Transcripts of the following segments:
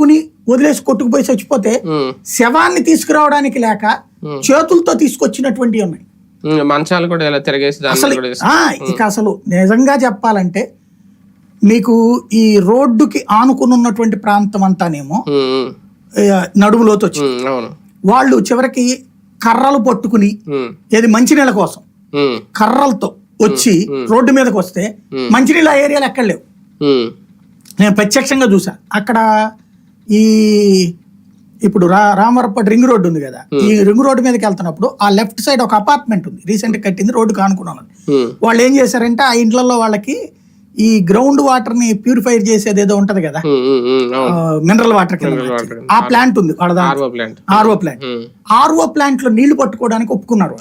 పట్టుకుని వదిలేసి కొట్టుకుపోయి చచ్చిపోతే శవాన్ని తీసుకురావడానికి లేక చేతులతో తీసుకొచ్చినటువంటివి ఉన్నాయి మంచాలు కూడా ఇలా తిరగేసి అసలు ఇక అసలు నిజంగా చెప్పాలంటే మీకు ఈ రోడ్డుకి ఆనుకుని ఉన్నటువంటి ప్రాంతం అంతానేమో నడుములోతో వచ్చి వాళ్ళు చివరికి కర్రలు పట్టుకుని ఏది మంచినీళ్ళ కోసం కర్రలతో వచ్చి రోడ్డు మీదకి వస్తే మంచినీళ్ళ ఏరియాలు ఎక్కడ లేవు? నేను ప్రత్యక్షంగా చూసా. అక్కడ ఈ ఇప్పుడు రా రామవరపటి రింగ్ రోడ్డు ఉంది కదా. ఈ రింగ్ రోడ్డు మీదకి వెళ్తున్నప్పుడు ఆ లెఫ్ట్ సైడ్ ఒక అపార్ట్మెంట్ ఉంది. రీసెంట్ కట్టింది రోడ్డు కానుకున్నాను వాళ్ళు ఏం చేశారంటే ఆ ఇంట్లలో వాళ్ళకి ఈ గ్రౌండ్ వాటర్ని ప్యూరిఫైర్ చేసేది ఏదో ఉంటది కదా. Mineral water. ఆ ప్లాంట్ ఉంది వాళ్ళ దాంట్లో. RO plant RO plant RO ప్లాంట్లో నీళ్ళు పట్టుకోవడానికి ఒప్పుకున్నారు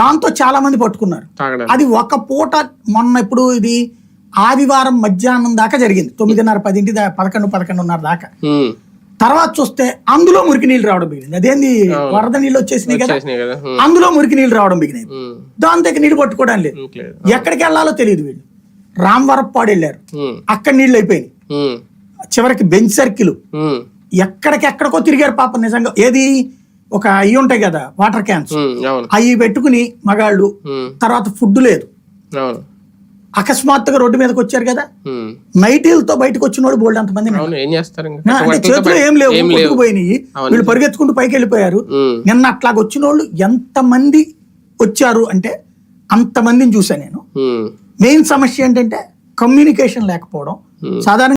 దాంతో చాలా మంది పట్టుకున్నారు. అది ఒక పూట మొన్న ఇప్పుడు ఇది ఆదివారం మధ్యాహ్నం దాకా జరిగింది. తొమ్మిదిన్నర పదింటి పదకొండు పదకొండున్నర దాకా. తర్వాత చూస్తే అందులో మురికి నీళ్ళు రావడం బిగినింది. అదేంది? వరద నీళ్ళు వచ్చేసినాయి కదా? అందులో మురికి నీళ్ళు రావడం బిగినాయి ఉమ్, దాంతో ఇక నీళ్ళు పట్టుకోవడం లేదు. ఎక్కడికి వెళ్ళాలో తెలియదు వీళ్ళు. రామవరప్పాడు వెళ్ళారు. అక్కడ నీళ్ళు అయిపోయినాయి. చివరికి బెంచ్ సర్కిల్. ఎక్కడికెక్కడికో తిరిగారు పాపం నిజంగా. ఏది? ఒక అవి ఉంటాయి కదా వాటర్ క్యాన్స్. అవి పెట్టుకుని మగాళ్ళు తర్వాత ఫుడ్ లేదు. అకస్మాత్తుగా రోడ్డు మీదకి వచ్చారు కదా? నైటీలతో బయటకు వచ్చిన వాళ్ళు బోల్డ్ అంతమంది అంటే చేతిలో ఏం లేవు కొట్టుకుపోయినాయి. అవును. వీళ్ళు పరిగెత్తుకుంటూ పైకి వెళ్ళిపోయారు నిన్న అట్లాగ వచ్చిన వాళ్ళు ఎంతమంది వచ్చారు అంటే అంతమందిని చూసా నేను. మెయిన్ సమస్య ఏంటంటే కమ్యూనికేషన్ లేకపోవడం. సాధారణ